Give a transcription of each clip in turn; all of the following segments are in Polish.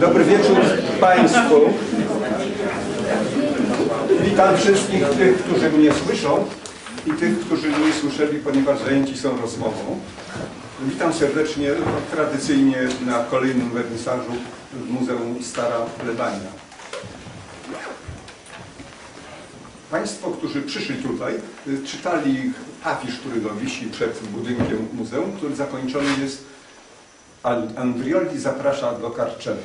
Dobry wieczór Państwu. Witam wszystkich tych, którzy mnie słyszą i tych, którzy mnie słyszeli, ponieważ zajęci są rozmową. Witam serdecznie, tradycyjnie na kolejnym wernisażu w Muzeum Stara Plebania. Państwo, którzy przyszli tutaj, czytali afisz, który wisi przed budynkiem muzeum, który zakończony jest Andrioli zaprasza do Karczewa.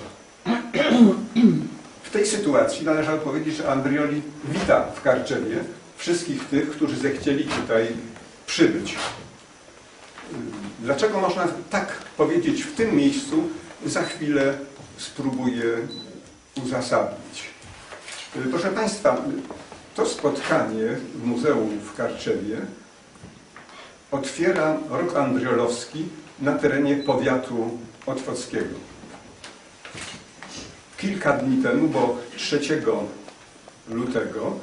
W tej sytuacji należało powiedzieć, że Andrioli wita w Karczewie wszystkich tych, którzy zechcieli tutaj przybyć. Dlaczego można tak powiedzieć w tym miejscu, za chwilę spróbuję uzasadnić. Proszę Państwa, to spotkanie w Muzeum w Karczewie otwiera rok andriolowski na terenie powiatu otwockiego. Kilka dni temu, bo 3 lutego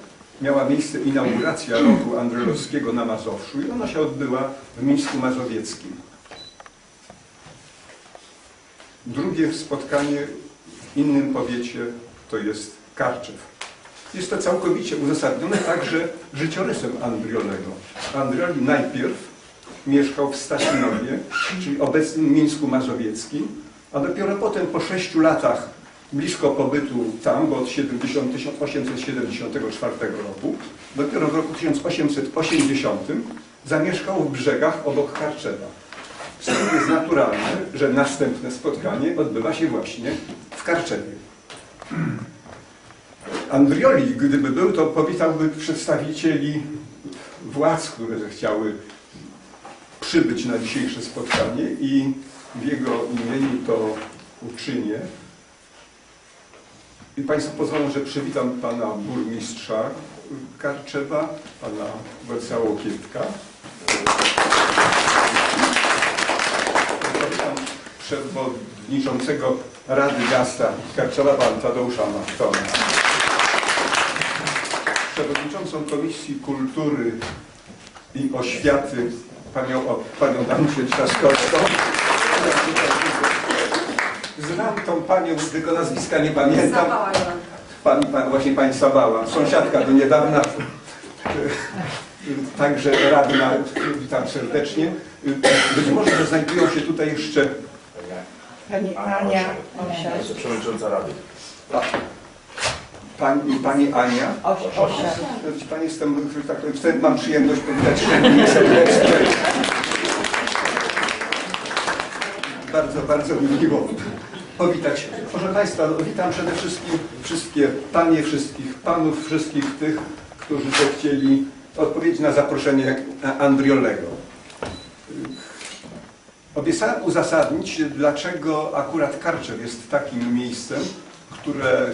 miała miejsce inauguracja roku andriolowskiego na Mazowszu i ona się odbyła w Mińsku Mazowieckim. Drugie spotkanie w innym powiecie to jest Karczew. Jest to całkowicie uzasadnione także życiorysem Andriolego. Andrioli najpierw mieszkał w Stasinowie, czyli obecnym Mińsku Mazowieckim, a dopiero potem po sześciu latach blisko pobytu tam, bo od 70, 1874 roku, dopiero w roku 1880 zamieszkał w brzegach obok Karczewa. Stąd jest naturalne, że następne spotkanie odbywa się właśnie w Karczewie. Andrioli, gdyby był, to powitałby przedstawicieli władz, które zechciały przybyć na dzisiejsze spotkanie i w jego imieniu to uczynię. I Państwo pozwolą, że przywitam Pana Burmistrza Karczewa, Pana Wersała Łokietka. Witam Przewodniczącego Rady Miasta Karczewa, Pana Tadeusza Machtona. Przewodniczącą Komisji Kultury i Oświaty panią, o, panią Danusię Trzaskowską. Znam tą panią, tylko nazwiska nie pamiętam. Pani, pan, właśnie pani Sabała, sąsiadka do niedawna. Także radna, witam serdecznie. Być może że znajdują się tutaj jeszcze Pani Ania Osiak. Przewodnicząca Rady. Pani, pani Ania. Pani jestem, tak, wtedy mam przyjemność powitać serdecznie. Bardzo, bardzo mi miło powitać. Proszę Państwa, no, witam przede wszystkim wszystkie Panie, wszystkich Panów, wszystkich tych, którzy zechcieli odpowiedzieć na zaproszenie Andriolego. Obiecałem uzasadnić, dlaczego akurat Karczew jest takim miejscem, które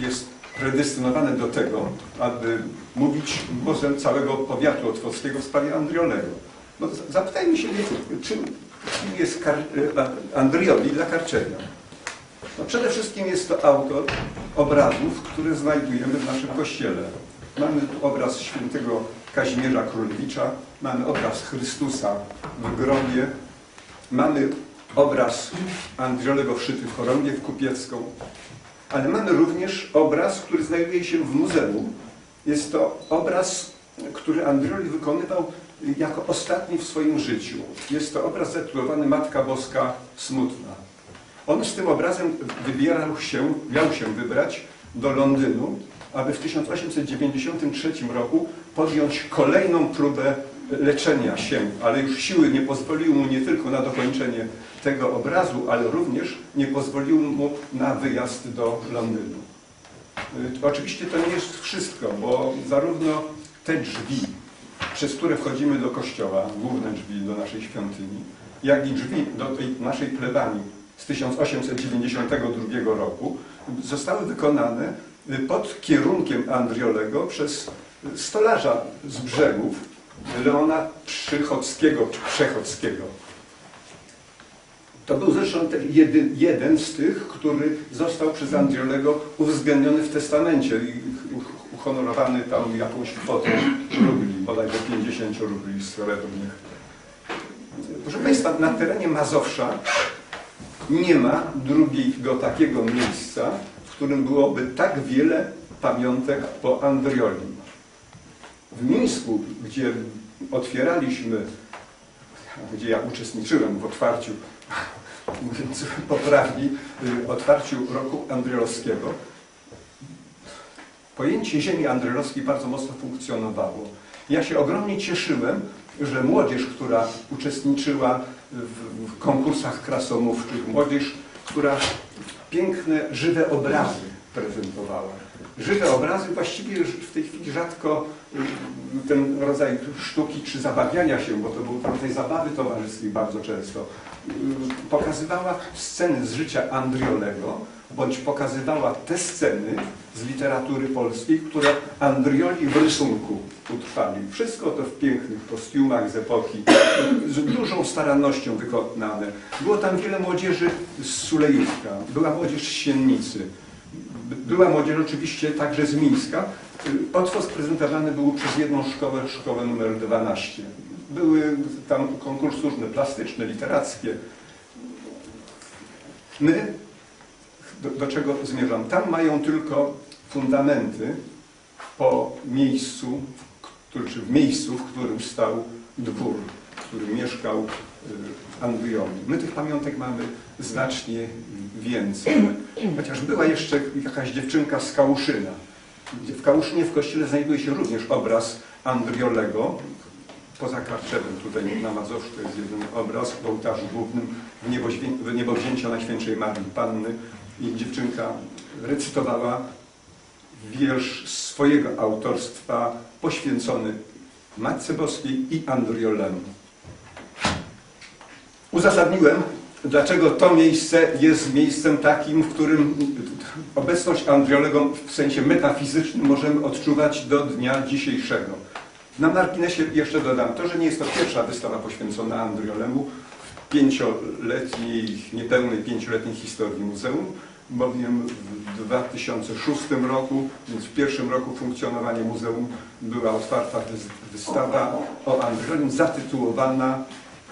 jest predestynowane do tego, aby mówić głosem całego powiatu otwockiego w sprawie Andriolego. No, zapytajmy się, czym, czym jest Kar Andrioli dla Karczewia. No, przede wszystkim jest to autor obrazów, które znajdujemy w naszym kościele. Mamy tu obraz świętego Kazimierza Królewicza, mamy obraz Chrystusa w grobie, mamy obraz Andriolego wszyty w chorągiew kupiecką, ale mamy również obraz, który znajduje się w muzeum. Jest to obraz, który Andrioli wykonywał jako ostatni w swoim życiu. Jest to obraz zatytułowany Matka Boska Smutna. On z tym obrazem wybierał się, miał się wybrać do Londynu, aby w 1893 roku podjąć kolejną próbę leczenia się, ale już siły nie pozwoliły mu nie tylko na dokończenie tego obrazu, ale również nie pozwoliły mu na wyjazd do Londynu. Y, Oczywiście to nie jest wszystko, bo zarówno te drzwi, przez które wchodzimy do kościoła, główne drzwi do naszej świątyni, jak i drzwi do tej naszej plebanii z 1892 roku zostały wykonane y, pod kierunkiem Andriolego przez stolarza z brzegów Leona Przychodzkiego, czy Przechodzkiego. To był zresztą ten jeden z tych, który został przez Andriolego uwzględniony w testamencie i uhonorowany tam jakąś kwotą rubli, bodajże 50 rubli srebrnych. Proszę Państwa, na terenie Mazowsza Nie ma drugiego takiego miejsca, w którym byłoby tak wiele pamiątek po Andrioli. W Mińsku, gdzie otwieraliśmy, gdzie ja uczestniczyłem w otwarciu, mówiąc poprawnie, y, otwarciu roku andriolowskiego, pojęcie ziemi andriolowskiej bardzo mocno funkcjonowało. Ja się ogromnie cieszyłem, że młodzież, która uczestniczyła w, w konkursach krasomówczych, młodzież, która piękne, żywe obrazy prezentowała. Żywe obrazy właściwie już w tej chwili rzadko y, ten rodzaj sztuki czy zabawiania się, bo to był rodzaj zabawy towarzyskiej bardzo często, y, pokazywała sceny z życia Andriolego, bądź pokazywała te sceny z literatury polskiej, które Andrioli w rysunku utrwalił. Wszystko to w pięknych kostiumach z epoki, z dużą starannością wykonane. Było tam wiele młodzieży z Sulejówka, była młodzież z Siennicy, była młodzież oczywiście także z Mińska. Otwos prezentowany był przez jedną szkołę, szkołę numer 12. Były tam konkursy różne, plastyczne, literackie. My, do, do czego zmierzam? Tam mają tylko fundamenty po miejscu, czy w miejscu, w którym stał dwór, w którym mieszkał y, Andrioli. My tych pamiątek mamy znacznie więcej. Chociaż była jeszcze jakaś dziewczynka z Kałuszyna. W Kałuszynie w kościele znajduje się również obraz Andriolego. Poza Karczewem tutaj na Mazowszu to jest jeden obraz w ołtarzu głównym w niebowzięcia Najświętszej Marii Panny. I dziewczynka recytowała wiersz swojego autorstwa poświęcony Matce Boskiej i Andriolemu. Uzasadniłem, dlaczego to miejsce jest miejscem takim, w którym obecność Andriolego w sensie metafizycznym możemy odczuwać do dnia dzisiejszego. Na marginesie jeszcze dodam to, że nie jest to pierwsza wystawa poświęcona Andriolemu w pięcioletniej, niepełnej pięcioletniej historii muzeum, bowiem w 2006 roku, więc w pierwszym roku funkcjonowania muzeum była otwarta wys- wystawa o Andriolim zatytułowana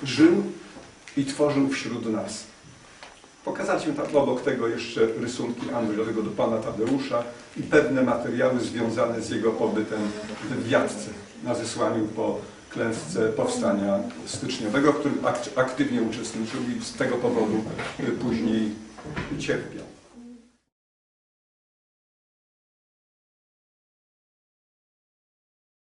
Żył i tworzył wśród nas. Pokazaliśmy tam obok tego jeszcze rysunki Andrzejowego do pana Tadeusza i pewne materiały związane z jego pobytem w Wiatce na zesłaniu po klęsce powstania styczniowego, w którym ak- aktywnie uczestniczył i z tego powodu y, później cierpiał.